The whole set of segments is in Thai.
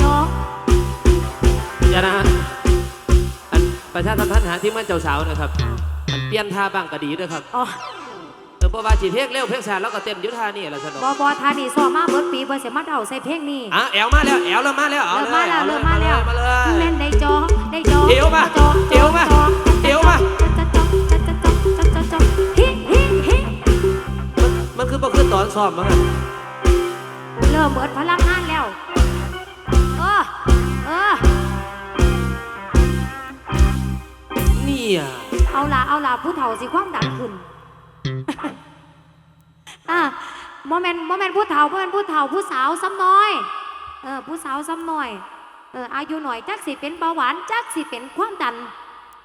ก็เดี๋ยวนะฮะอันประชาสัมท่านหาที่มั่นเจ้าสาวนะครับ อันเปลี่ยนท่าบ้างก็ดีด้วยครับอ๋อเออเพราะว่าจีเพลงเร็วเพลงสานแล้วก็เต็มยุทธานี่แหละสนุกบอบอทานีซ้อมมาเบิดปีเบิดเสียมาเดาใส่เพลงนี่อะแอลมาแล้วแอลเริ่มมาแล้วเริ่มมาแล้วเริ่มมาแล้วมาเลยม่นได้จองได้จองเดี๋ยวมาจอเดี๋ยวมาเดี๋ยวมา จะจอจะจะจอจะจะจอฮิฮิฮิมันคือบ่คือตอนซ้อมมั้งอะเริ่มเบิดพลังงานแล้ว ยเอาละเอาละผู้เฒ่าสิความดันขึ้นอะโมเมนต์โมเมนต์ผู้เฒ่าโมเมนต์ผู้เฒ่าผู้สาวซ้ำน้อย เออผู้สาวซ้ำน้อยเอออายุหน่อยจักสิเป็นเบาหวานจักสิเป็นความดัน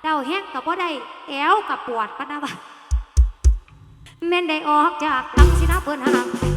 เดาแห้งกับพ่ได้แอวกับปวดปะนะวะแม่นได้ออกจากตั้งสินะเพิ่นห่าง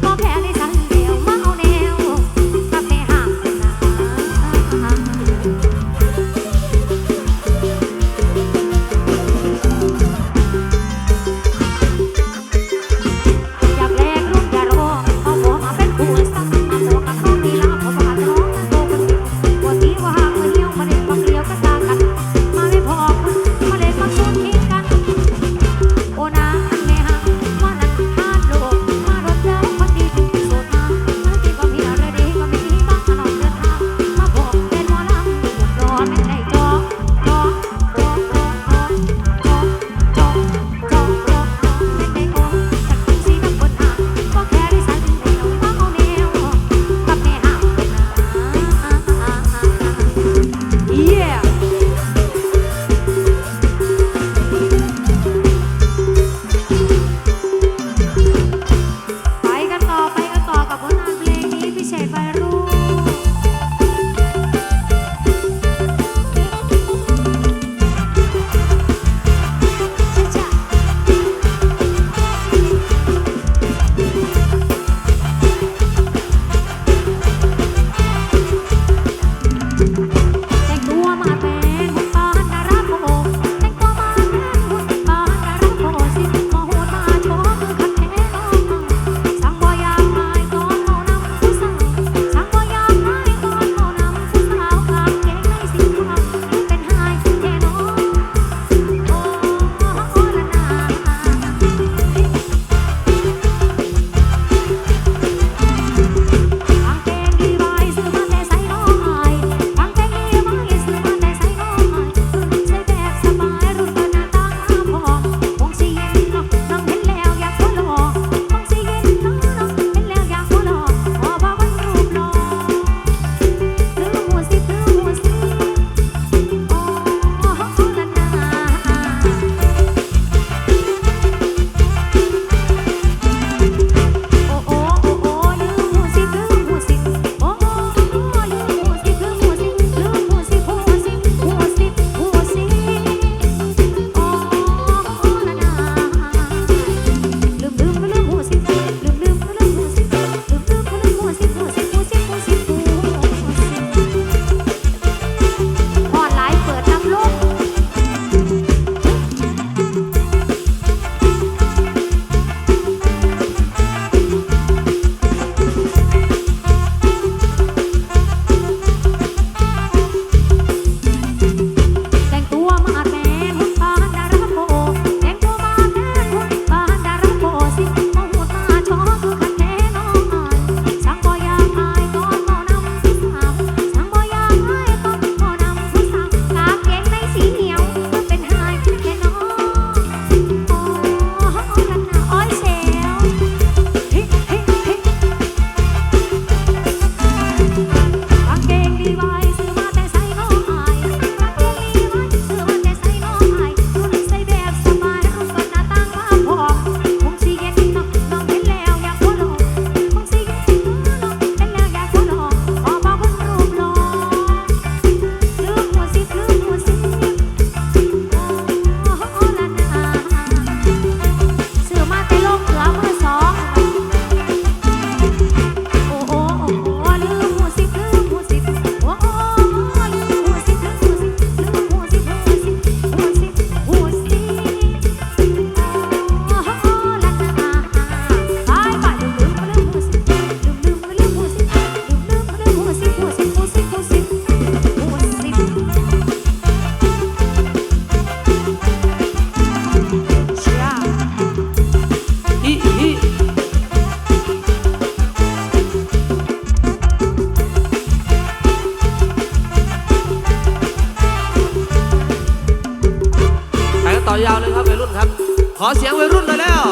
ครับ ขอเสียงวัยรุ่นเลยแล้ว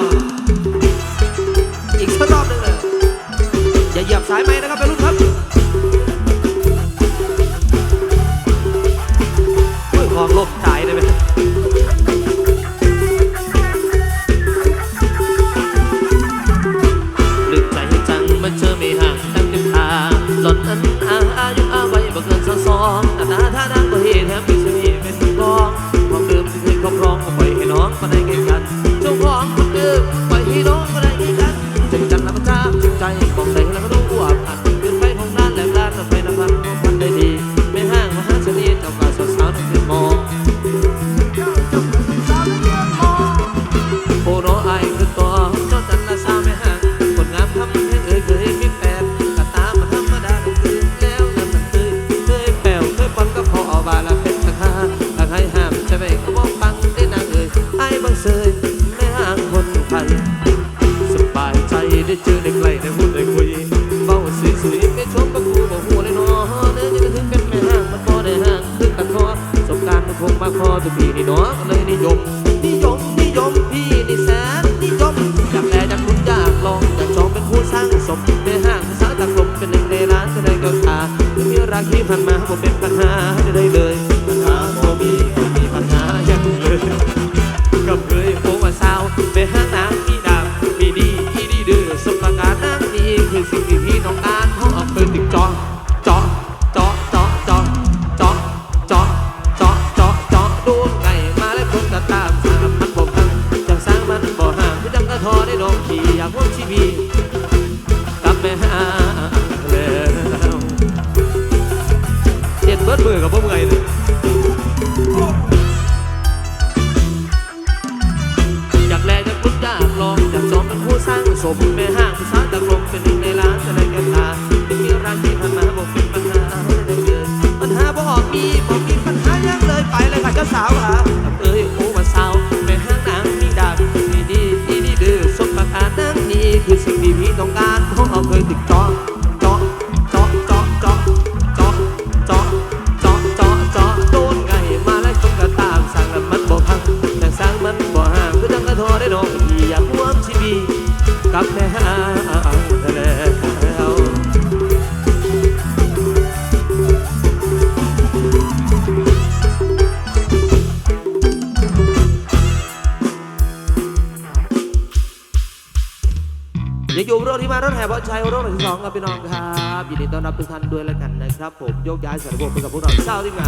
อีกสักรอบหนึ่งเลยอย่าเหยียบสายไม้นะครับวัยรุ่นครับโอ้ยของลม ยังอยู่โรคที่มาโรคแห่เพราะใชัยโรคหนึ่งสองครับพี่น้องครับยินดีต้อนรับทุกท่านด้วยแล้วกันนะครับ ผมโยกย้ายสารบกไปกับพวกเราเช้าที่มา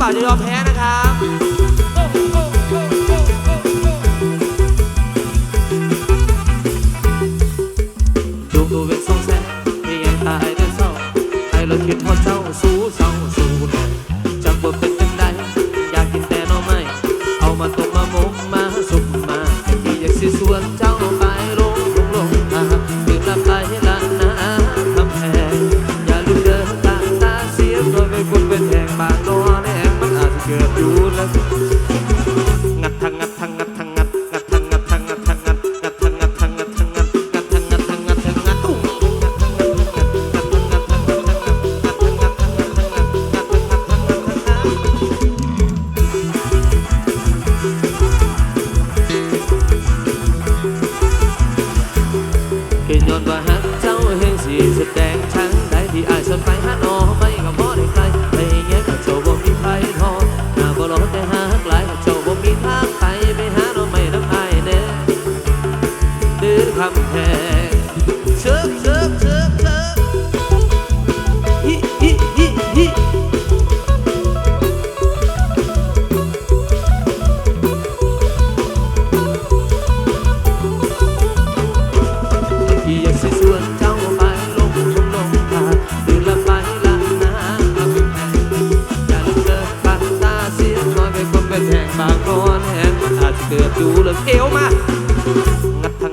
บ่าวจะยอมแพ้นะครับ มากรอนแหนอาจจะเกิดดูเลิกเอวมางัดทา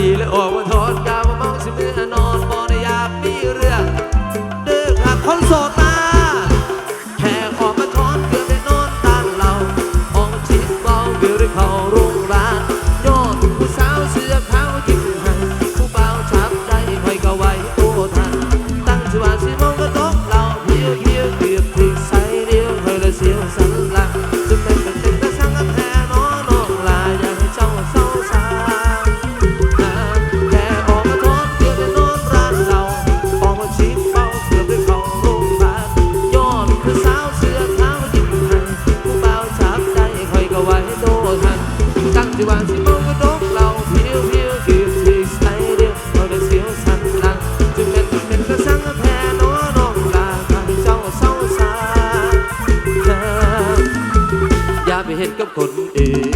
ดีและออกวาทอน เห็นกับคนอื่น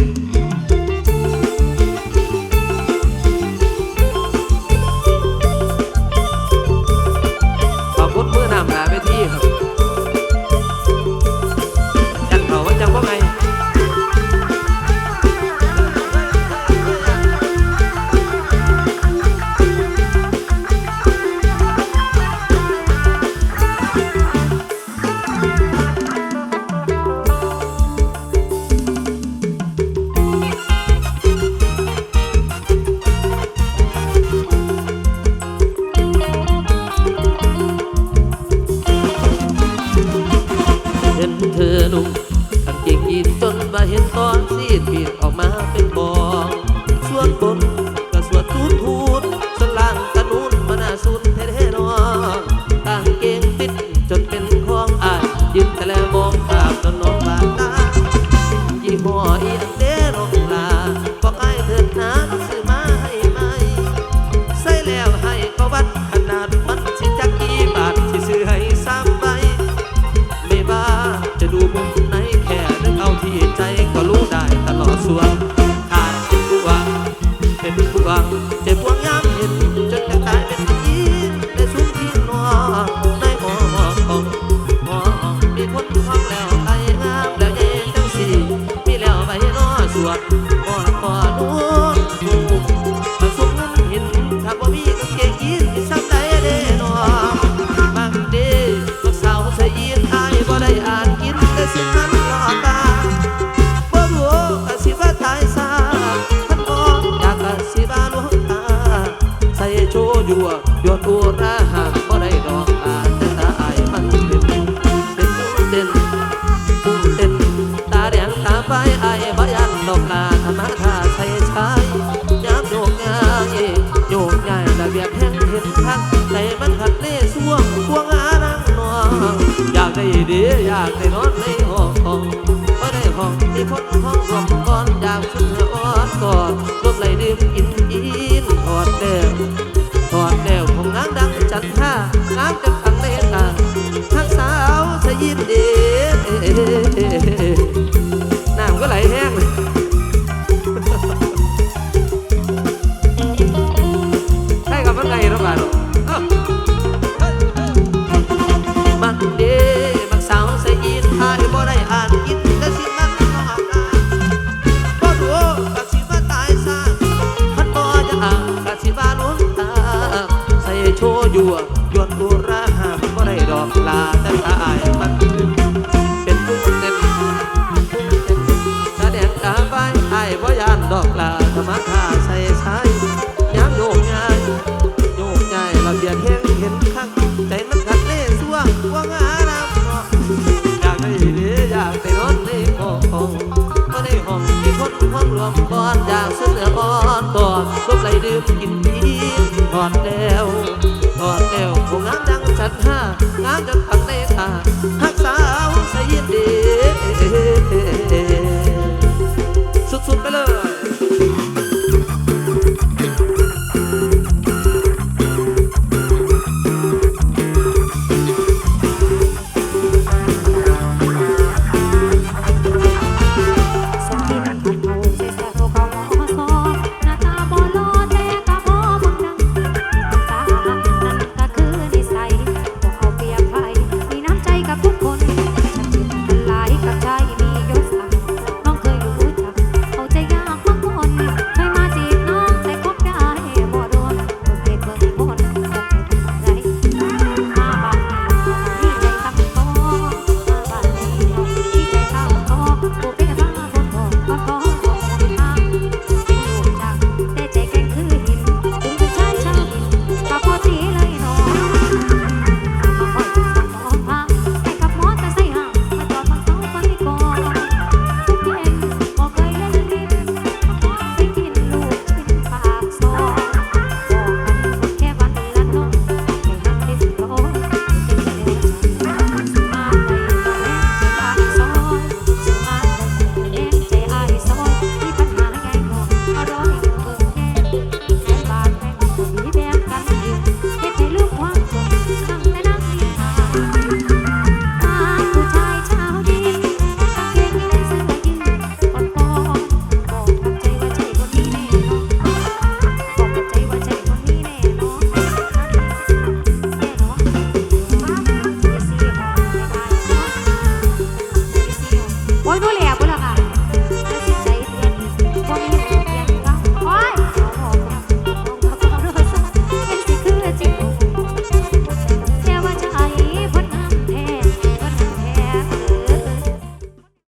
ยั่วยนอุราหากบ่ได้ดอกลาแต่ตาอายมันเป็นเป็นเด่นพุ่งเต้นตาแดงตาไปอายบ่ยันดอกลาธรรมะท่าใส่ชายยามโยกง่ายโยกง่ายระเบียบแห่งเห็นทักใจมันขัดเล่ส่วงพวงอานังนวงอยากได้ดีอยากได้นอนในห้องบ่ได้ห้องที่คนห้องรวมก่อนอยากขึ้นอ่อนกอนรวมไหลดื่มกินอินถอดเด้ว ท่านางจนขังในตาทักสาวสยินเด จัด